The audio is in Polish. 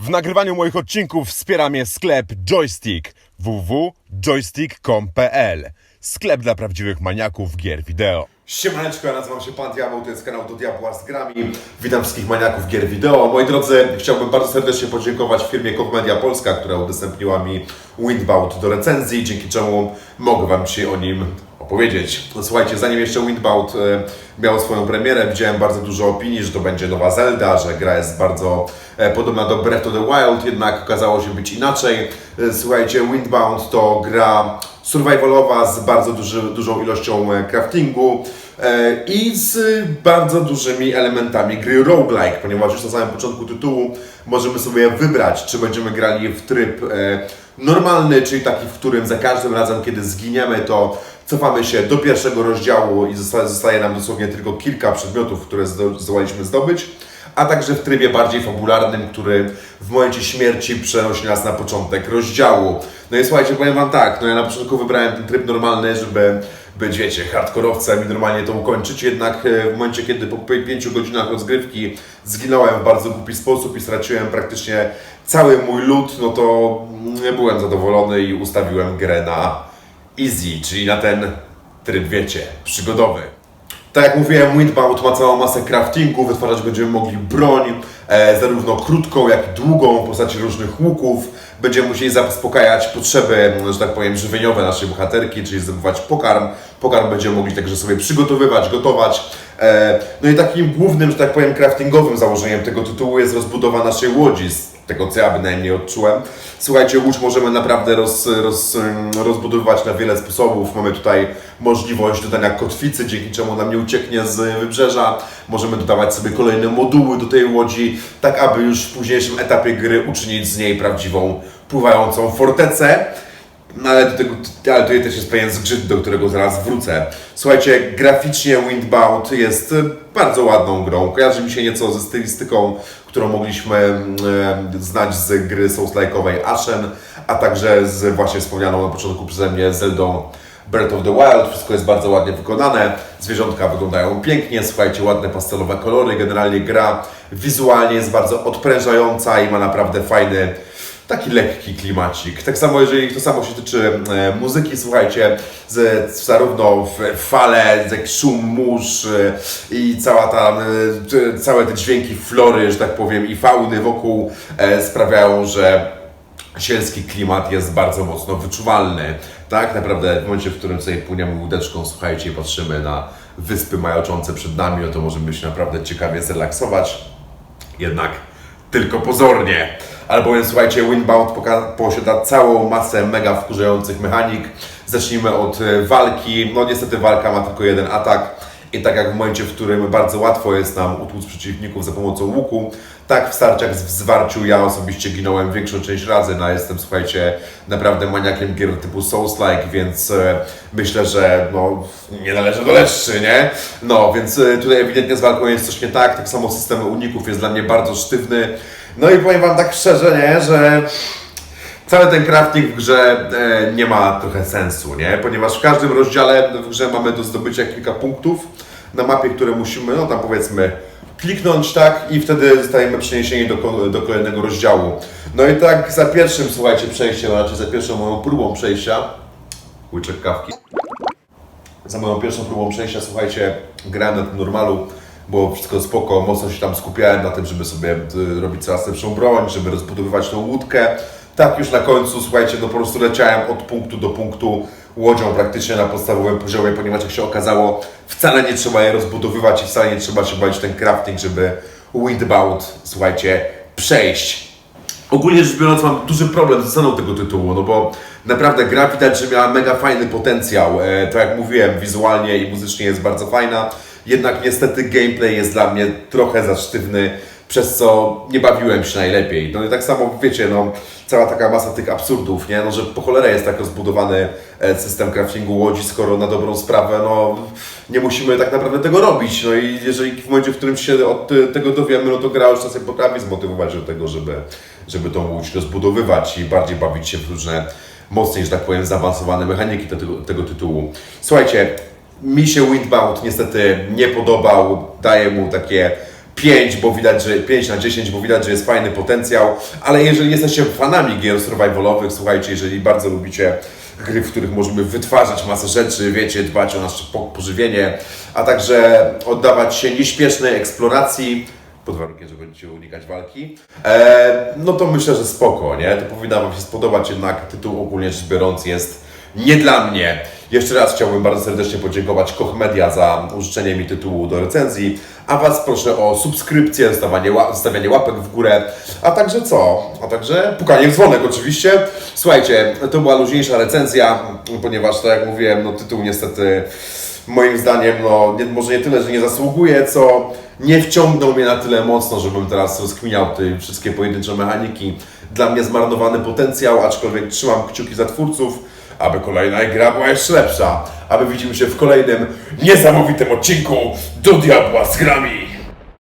W nagrywaniu moich odcinków wspiera mnie sklep Joystick www.joystick.com.pl Sklep dla prawdziwych maniaków gier wideo. Siemaneczko, ja nazywam się Pan Diabeł, to jest kanał Do Diabła z grami. Witam wszystkich maniaków gier wideo. Moi drodzy, chciałbym bardzo serdecznie podziękować firmie Koch Media Polska, która udostępniła mi Windbound do recenzji, dzięki czemu mogę Wam dzisiaj o nim opowiedzieć. No, słuchajcie, zanim jeszcze Windbound e, miał swoją premierę, widziałem bardzo dużo opinii, że to będzie nowa Zelda, że gra jest bardzo e, podobna do Breath of the Wild, jednak okazało się być inaczej. E, słuchajcie, Windbound to gra survivalowa z bardzo duży, dużą ilością craftingu i z bardzo dużymi elementami gry roguelike, ponieważ już na samym początku tytułu możemy sobie wybrać, czy będziemy grali w tryb normalny, czyli taki, w którym za każdym razem, kiedy zginiemy, to cofamy się do pierwszego rozdziału i zosta- zostaje nam dosłownie tylko kilka przedmiotów, które zdo- zdołaliśmy zdobyć, a także w trybie bardziej fabularnym, który w momencie śmierci przenosi nas na początek rozdziału. No i słuchajcie, powiem Wam tak, no ja na początku wybrałem ten tryb normalny, żeby być, wiecie, hardkorowcem i normalnie to ukończyć, jednak e, w momencie, kiedy po pi- pięciu godzinach rozgrywki zginąłem w bardzo głupi sposób i straciłem praktycznie cały mój lód, no to nie byłem zadowolony i ustawiłem grę na easy, czyli na ten tryb, wiecie, przygodowy. Tak jak mówiłem, Windbound ma całą masę craftingu, wytwarzać będziemy mogli broń, e, zarówno krótką, jak i długą, w postaci różnych łuków. Będziemy musieli zaspokajać potrzeby, że tak powiem, żywieniowe naszej bohaterki, czyli zdobywać pokarm. Pokarm będziemy mogli także sobie przygotowywać, gotować. E, no i takim głównym, że tak powiem, craftingowym założeniem tego tytułu jest rozbudowa naszej łodzi, z tego co ja bynajmniej odczułem. Słuchajcie, łódź możemy naprawdę roz, roz, rozbudowywać na wiele sposobów. Mamy tutaj możliwość dodania kotwicy, dzięki czemu nam nie ucieknie z wybrzeża. Możemy dodawać sobie kolejne moduły do tej łodzi, tak aby już w późniejszym etapie gry uczynić z niej prawdziwą pływającą fortecę. No ale do tego, ale tutaj też jest pewien zgrzyt, do którego zaraz wrócę. Słuchajcie, graficznie Windbound jest bardzo ładną grą. Kojarzy mi się nieco ze stylistyką, którą mogliśmy mm, e, znać z gry Souls-like'owej Ashen, a także z właśnie wspomnianą na początku przeze mnie Zeldą Breath of the Wild. Wszystko jest bardzo ładnie wykonane. Zwierzątka wyglądają pięknie, słuchajcie, ładne pastelowe kolory. Generalnie gra wizualnie jest bardzo odprężająca i ma naprawdę fajny taki lekki klimacik. Tak samo, jeżeli to samo się tyczy e, muzyki, słuchajcie, z, zarówno w fale, jak szum mórz e, i cała ta, e, całe te dźwięki flory, że tak powiem, i fauny wokół sprawiają, że sielski klimat jest bardzo mocno wyczuwalny. Tak naprawdę w momencie, w którym sobie płyniemy łódeczką, słuchajcie, i patrzymy na wyspy majaczące przed nami, no to możemy się naprawdę ciekawie zrelaksować. Jednak tylko pozornie. Albowiem, słuchajcie, Windbound poka- posiada całą masę mega wkurzających mechanik. Zacznijmy od e, walki. No niestety walka ma tylko jeden atak. I tak jak w momencie, w którym bardzo łatwo jest nam utłuc przeciwników za pomocą łuku, tak w starciach w zwarciu ja osobiście ginąłem większą część razy. No jestem, słuchajcie, naprawdę maniakiem gier typu Souls-like, więc e, myślę, że no, nie należy do leszczy, nie? No, więc e, tutaj ewidentnie z walką jest coś nie tak. Tak samo system uników jest dla mnie bardzo sztywny. No i powiem Wam tak szczerze, nie, że cały ten crafting w grze e, nie ma trochę sensu, nie? Ponieważ w każdym rozdziale w grze mamy do zdobycia kilka punktów na mapie, które musimy, no tam powiedzmy, kliknąć, tak? I wtedy zostajemy przeniesieni do, do kolejnego rozdziału. No i tak za pierwszym, słuchajcie, przejściem, raczej za pierwszą moją próbą przejścia, łyczek kawki, za moją pierwszą próbą przejścia, słuchajcie, grałem na tym normalu, było wszystko spoko, mocno się tam skupiałem na tym, żeby sobie y, robić coraz lepszą broń, żeby rozbudowywać tą łódkę. Tak już na końcu, słuchajcie, no po prostu leciałem od punktu do punktu łodzią praktycznie na podstawowym poziomie, ponieważ jak się okazało, wcale nie trzeba je rozbudowywać i wcale nie trzeba się bać ten crafting, żeby Windbound, słuchajcie, przejść. Ogólnie rzecz biorąc, mam duży problem z ceną tego tytułu, no bo naprawdę gra widać, że miała mega fajny potencjał. E, tak jak mówiłem, wizualnie i muzycznie jest bardzo fajna, jednak niestety gameplay jest dla mnie trochę za sztywny, przez co nie bawiłem się najlepiej. No i tak samo, wiecie, no, cała taka masa tych absurdów, nie? No, że po cholerę jest tak rozbudowany e, system craftingu łodzi, skoro na dobrą sprawę, no, nie musimy tak naprawdę tego robić. No i jeżeli w momencie, w którym się od tego dowiemy, no to gra już czasem potrafi zmotywować do tego, żeby, żeby tą łódź rozbudowywać i bardziej bawić się w różne mocniej, że tak powiem, zaawansowane mechaniki tego, tego tytułu. Słuchajcie, mi się Windbound niestety nie podobał, daję mu takie 5, bo widać, że 5 na 10, bo widać, że jest fajny potencjał, ale jeżeli jesteście fanami gier survivalowych, słuchajcie, jeżeli bardzo lubicie gry, w których możemy wytwarzać masę rzeczy, wiecie, dbać o nasze po- pożywienie, a także oddawać się nieśpiesznej eksploracji, pod warunkiem, że będziecie unikać walki, e, no to myślę, że spoko, nie? To powinna Wam się spodobać, jednak tytuł ogólnie rzecz biorąc jest nie dla mnie. Jeszcze raz chciałbym bardzo serdecznie podziękować Koch Media za użyczenie mi tytułu do recenzji, a Was proszę o subskrypcję, zostawianie, ła- zostawianie łapek w górę, a także co? A także pukanie w dzwonek oczywiście. Słuchajcie, to była luźniejsza recenzja, ponieważ tak jak mówiłem, no tytuł niestety moim zdaniem, no nie, może nie tyle, że nie zasługuje, co nie wciągnął mnie na tyle mocno, żebym teraz rozkminiał te wszystkie pojedyncze mechaniki. Dla mnie zmarnowany potencjał, aczkolwiek trzymam kciuki za twórców, aby kolejna gra była jeszcze lepsza. Aby widzimy się w kolejnym niesamowitym odcinku do diabła z grami.